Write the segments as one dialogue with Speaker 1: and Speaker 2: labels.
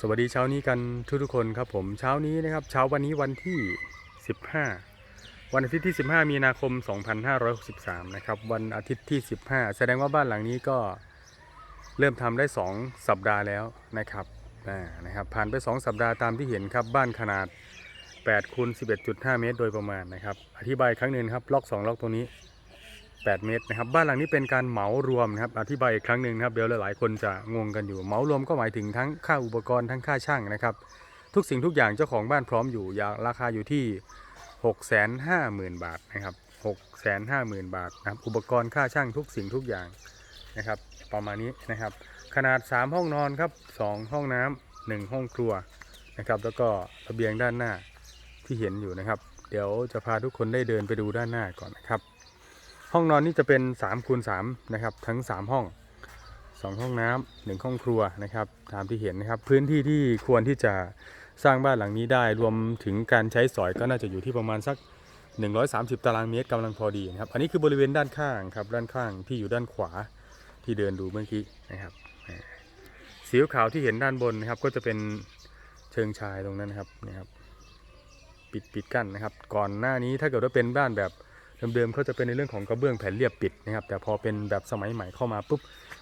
Speaker 1: สวัสดีเช้านี้กันทุกทุกคนครับผมเช้านี้นะครับเช้าวันนี้วันที่ 15 วันอาทิตย์ที่ 15 มีนาคม 2563 นะครับวันอาทิตย์ที่ 15 แสดงว่าบ้านหลังนี้ก็เริ่มทำได้ 2 สัปดาห์แล้วนะครับนะครับผ่านไป 2 สัปดาห์ตามที่เห็นครับบ้านขนาด8คูณ11.5 เมตร โดยประมาณนะครับอธิบายครั้งหนึ่งครับล็อก 2 ล็อกตรงนี้ 8 เมตรนะครับ บ้านหลังนี้เป็นการเหมารวมนะครับ อธิบายอีกครั้งหนึ่งนะครับ เดี๋ยวหลายๆคนจะงงกันอยู่ เหมารวมก็หมายถึงทั้งค่าอุปกรณ์ทั้งค่าช่างนะครับ ทุกสิ่งทุกอย่างเจ้าของบ้านพร้อมอยู่อยางราคาอยู่ที่ 650,000 บาทนะครับ 650,000 บาทนะครับอุปกรณ์ค่าช่างทุกสิ่งทุกอย่างนะครับ ประมาณนี้นะครับ ขนาด 3 ห้องนอนครับ 2 ห้องน้ำ1ห้องครัวนะครับ แล้วก็ระเบียงด้านหน้าที่เห็นอยู่นะครับ เดี๋ยวจะพาทุกคนได้เดินไปดูด้านหน้าก่อนนะครับ ห้องนอนนี่จะเป็น3คูณ3นะครับทั้ง 3 ห้อง 2 ห้องน้ำหนึ่งห้องครัวนะครับตามที่เห็นนะครับพื้นที่ที่ควรที่จะสร้างบ้านหลังนี้ได้ รวมถึงการใช้สอยก็น่าจะอยู่ที่ประมาณสัก 130 ตารางเมตรกำลังพอดีนะครับอันนี้คือบริเวณด้านข้างครับด้านข้างที่อยู่ด้านขวาที่เดินดูเมื่อกี้นะครับสีขาวที่เห็นด้านบนนะครับก็จะเป็นเชิงชายตรงนั้นนะครับนะครับ ปิดปิดกั้นนะครับ ก่อนหน้านี้ถ้าเกิดว่าเป็นบ้านแบบ เดิมๆเขาจะเป็นในเรื่องของกระเบื้องแผ่นเรียบปิดนะครับ แต่พอเป็นแบบสมัยใหม่เข้ามาปุ๊บ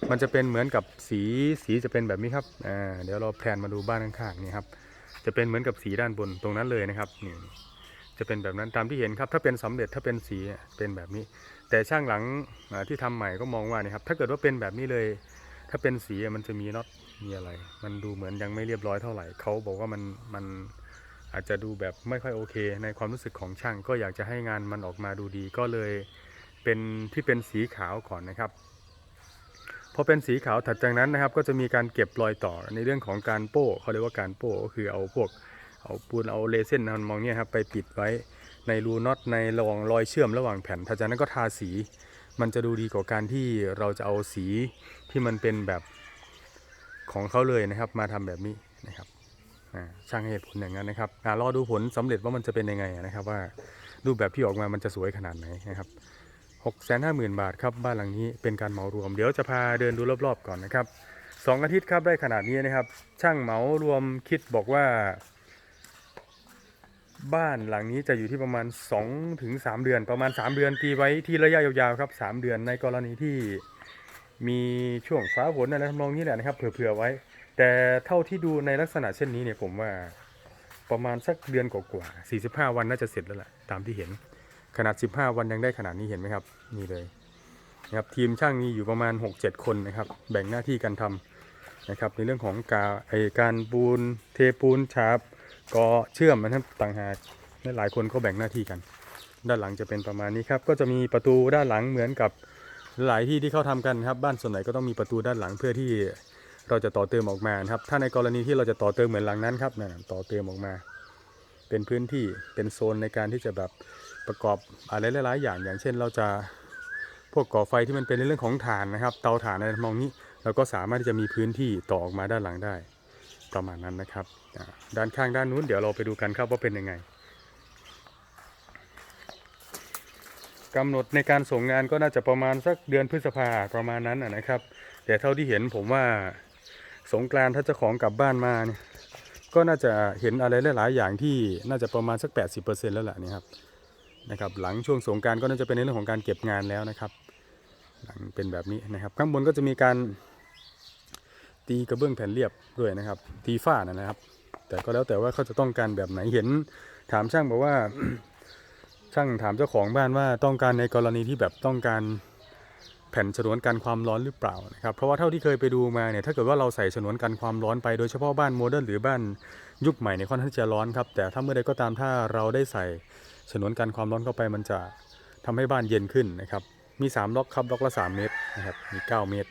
Speaker 1: มันจะเป็นเหมือนกับสีสีจะเป็นแบบนี้ครับอ่าเดี๋ยวเราแพลนมาดูบ้านข้างๆนี่ครับ จะเป็นเหมือนกับสีด้านบนตรงนั้นเลยนะครับนี่จะเป็นแบบนั้นตามที่เห็นครับถ้าเป็นสำเร็จถ้าเป็นสีเป็นแบบนี้ แต่ช่างหลังที่ทำใหม่ก็มองว่านี่ครับถ้าเกิดว่าเป็นแบบนี้เลย ถ้าเป็นสีมันจะมีน็อตมีอะไร มันดูเหมือนยังไม่เรียบร้อยเท่าไหร่เขาบอกว่ามันมัน อาจจะดูแบบไม่ค่อยโอเค ในความรู้สึกของช่างก็อยากจะให้งานมันออกมาดูดีก็เลยเป็นที่เป็นสีขาวก่อนนะครับพอเป็นสีขาวถัดจากนั้นนะครับ ก็จะมีการเก็บรอยต่อในเรื่องของการโป้เขาเรียกว่าการโป้ก็คือเอาพวกเอาปูนเอาเลเส้นนะมองเนี่ยครับไปปิดไว้ในรูน็อตในระหว่างรอยเชื่อมระหว่างแผ่นถัดจากนั้นก็ทาสี มันจะดูดีกว่าการที่เราจะเอาสีที่มันเป็นแบบของเขาเลยนะครับ มาทำแบบนี้นะครับ ช่างให้เหตุผลอย่างนั้นนะครับรอดูผลสำเร็จว่ามันจะเป็นยังไงนะครับ ว่ารูปแบบที่ออกมามันจะสวยขนาดไหนนะครับหกแสนห้าหมื่นบาทครับบ้านหลังนี้เป็นการเหมารวม เดี๋ยวจะพาเดินดูรอบๆก่อนนะครับสองอาทิตย์ครับได้ขนาดนี้นะครับ ช่างเหมารวมคิดบอกว่า บ้านหลังนี้จะอยู่ที่ประมาณ2ถึง3เดือน ประมาณ 3 เดือนตีไว้ที่ระยะยาวๆครับ 3 เดือนในกรณีที่มีช่วงฟ้าฝนอะไรทำนองนี้แหละนะครับ เผื่อๆไว้ แต่เท่าที่ดูในลักษณะเช่นนี้เนี่ยผมว่าประมาณสักเดือนกว่าๆ45 วันน่าจะเสร็จแล้วแหละตามที่เห็นขนาด 15 วันยังได้ขนาดนี้เห็นไหมครับ นี่เลยนะครับทีมช่างมีอยู่ประมาณ 6-7 คนนะครับ แบ่งหน้าที่กันทำนะครับ ในเรื่องของกาไอการปูนเทปูนฉาบก็เชื่อมนะครับต่างหากและหลายคนก็แบ่งหน้าที่กัน ด้านหลังจะเป็นประมาณนี้ครับ ก็จะมีประตูด้านหลังเหมือนกับหลายที่ที่เขาทำกันครับ บ้านส่วนไหนก็ต้องมีประตูด้านหลังเพื่อที่ เราจะต่อเติมออกมานะครับ ถ้าในกรณีที่เราจะต่อเติมเหมือนหลังนั้นครับนั่นนะต่อเติมออกมา เป็นพื้นที่เป็นโซนในการที่จะแบบประกอบอะไรหลาย ๆ อย่าง อย่างเช่น เราจะพวกก่อไฟที่มันเป็นในเรื่องของถ่านนะครับ เตาถ่านในทำนองนี้เราก็สามารถที่จะมีพื้นที่ต่อออกมาด้านหลังได้ประมาณนั้นนะครับ ด้านข้างด้านนู้นเดี๋ยวเราไปดูกันครับว่าเป็นยังไงกำหนดในการส่งงานก็น่าจะประมาณสักเดือนพฤษภาประมาณนั้นนะครับ แต่เท่าที่เห็นผมว่า สงกรานถ้าเจ้าของกลับบ้านมาเนี่ยก็น่าจะเห็นอะไรหลายๆอย่างที่น่าจะประมาณสัก 80%แล้วแหละนี่ครับนะครับ หลังช่วงสงการก็น่าจะเป็นในเรื่องของการเก็บงานแล้วนะครับ หลังเป็นแบบนี้นะครับ ข้างบนก็จะมีการตีกระเบื้องแผ่นเรียบด้วยนะครับตีฝ้านะครับ แต่ก็แล้วแต่ว่าเขาจะต้องการแบบไหนเห็นถามช่างบอกว่า ช่างถามเจ้าของบ้านว่าต้องการในกรณีที่แบบต้องการ ผ่นฉนวนกันความร้อนหรือเปล่านะครับเพราะว่าเท่าที่เคยไปดูมาเนี่ยถ้าเกิดว่าเราใส่ฉนวนกันความร้อนไปโดยเฉพาะบ้านโมเดิร์นหรือบ้านยุคใหม่เนี่ยค่อนข้างจะร้อนครับแต่ถ้าเมื่อใดก็ตามถ้าเราได้ใส่ฉนวนกันความร้อนเข้าไปมันจะทำให้บ้านเย็นขึ้นนะครับมี 3 ล็อกครับล็อกละ 3 เมตรนะครับมี 9 เมตร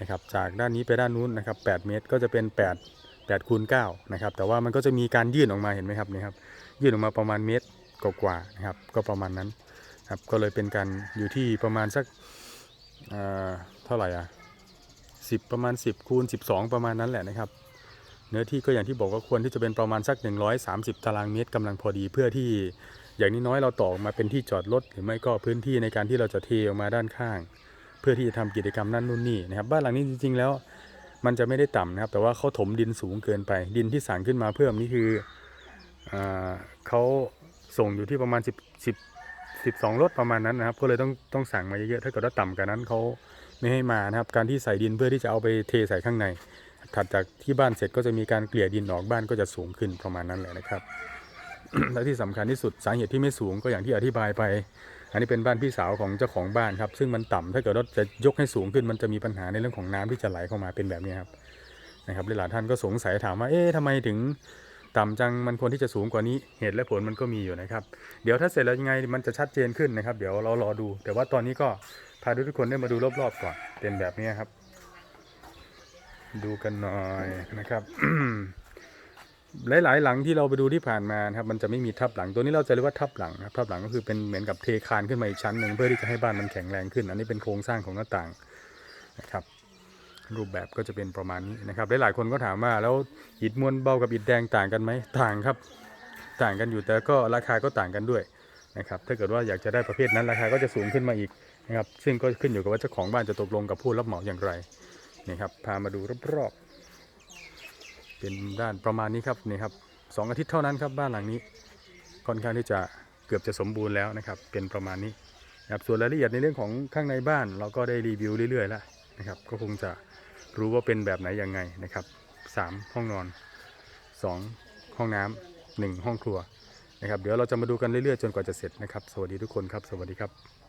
Speaker 1: นะครับจากด้านนี้ไปด้านนู้นนะครับ8เมตรก็จะเป็น 8 8คูณ9นะครับแต่ว่ามันก็จะมีการยื่นออกมาเห็นไหมครับนี่ครับยื่นออกมาประมาณเมตรกว่าๆนะครับก็ประมาณนั้นครับก็เลยเป็นการอยู่ที่ประมาณสัก เท่าไหร่อะสิบประมาณ 10คูณ12 ประมาณนั้นแหละนะครับ เนื้อที่ก็อย่างที่บอกว่าควรที่จะเป็นประมาณสัก 130 ตารางเมตรกำลังพอดีเพื่อที่อย่างนี้น้อยเราต่อกมาเป็นที่จอดรถหรือไม่ก็พื้นที่ในการที่เราจะเทออกมาด้านข้าง เพื่อที่จะทำกิจกรรมนั่นนู่นนี่นะครับ บ้านหลังนี้จริง ๆ แล้ว มันจะไม่ได้ต่ำนะครับ แต่ว่าเขาถมดินสูงเกินไป ดินที่สั่งขึ้นมาเพิ่มนี่คืออเขาส่งอยู่ที่ประมาณ10 10 12รถประมาณนั้นนะครับ ก็เลยต้องต้องสั่งมาเยอะๆถ้าเกิดว่าต่ำกว่านั้นเขาไม่ให้มานะครับ การที่ใส่ดินเพื่อที่จะเอาไปเทใส่ข้างใน ถัดจากที่บ้านเสร็จก็จะมีการเกลี่ยดินออกบ้านก็จะสูงขึ้นประมาณนั้นแหละนะครับและที่สำคัญที่สุดสาเหตุที่ไม่สูงก็อย่างที่อธิบายไป อันนี้เป็นบ้านพี่สาวของเจ้าของบ้านครับ ซึ่งมันต่ำถ้าเกิดว่าจะยกให้สูงขึ้นมันจะมีปัญหาในเรื่องของน้ำที่จะไหลเข้ามาเป็นแบบนี้ครับนะครับหลายท่านก็สงสัยถามว่าเอ๊ะทำไมถึง ต่ำจังมันควรที่จะสูงกว่านี้เหตุและผลมันก็มีอยู่นะครับ เดี๋ยวถ้าเสร็จแล้วยังไงมันจะชัดเจนขึ้นนะครับ เดี๋ยวเรารอดู แต่ว่าตอนนี้ก็พาทุกคนได้มาดูรอบๆก่อนเป็นแบบนี้ครับ ดูกันหน่อยนะครับหลายๆหลังที่เราไปดูที่ผ่านมานครับมันจะไม่มีทับหลังตัวนี้เราจะเรียกว่าทับหลังครับทับหลังก็คือเป็นเหมือนกับเทคานขึ้นมาอีกชั้นหนึ่งเพื่อที่จะให้บ้านมันแข็งแรงขึ้น อันนี้เป็นโครงสร้างของหน้าต่างนะครับ รูปแบบก็จะเป็นประมาณนี้นะครับหลายๆคนก็ถามว่าแล้วอิฐมวลเบากับอิฐแดงต่างกันไหมต่างครับ ต่างกันอยู่แต่ก็ราคาก็ต่างกันด้วยนะครับถ้าเกิดว่าอยากจะได้ประเภทนั้นราคาก็จะสูงขึ้นมาอีกนะครับซึ่งก็ขึ้นอยู่กับว่าเจ้าของบ้านจะตกลงกับผู้รับเหมาอย่างไรนี่ครับพามาดูรอบๆเป็นด้านประมาณนี้ครับนี่ครับสองอาทิตย์เท่านั้นครับบ้านหลังนี้ ค่อนข้างที่จะเกือบจะสมบูรณ์แล้วนะครับเป็นประมาณนี้นะครับส่วนรายละเอียดในเรื่องของข้างในบ้านเราก็ได้รีวิวเรื่อยๆแล้ว นะครับ ก็คงจะรู้ว่าเป็นแบบไหนยังไงนะครับสามห้องนอนสองห้องน้ำหนึ่งห้องครัวนะครับ เดี๋ยวเราจะมาดูกันเรื่อยๆ จนกว่าจะเสร็จนะครับ สวัสดีทุกคนครับ สวัสดีครับ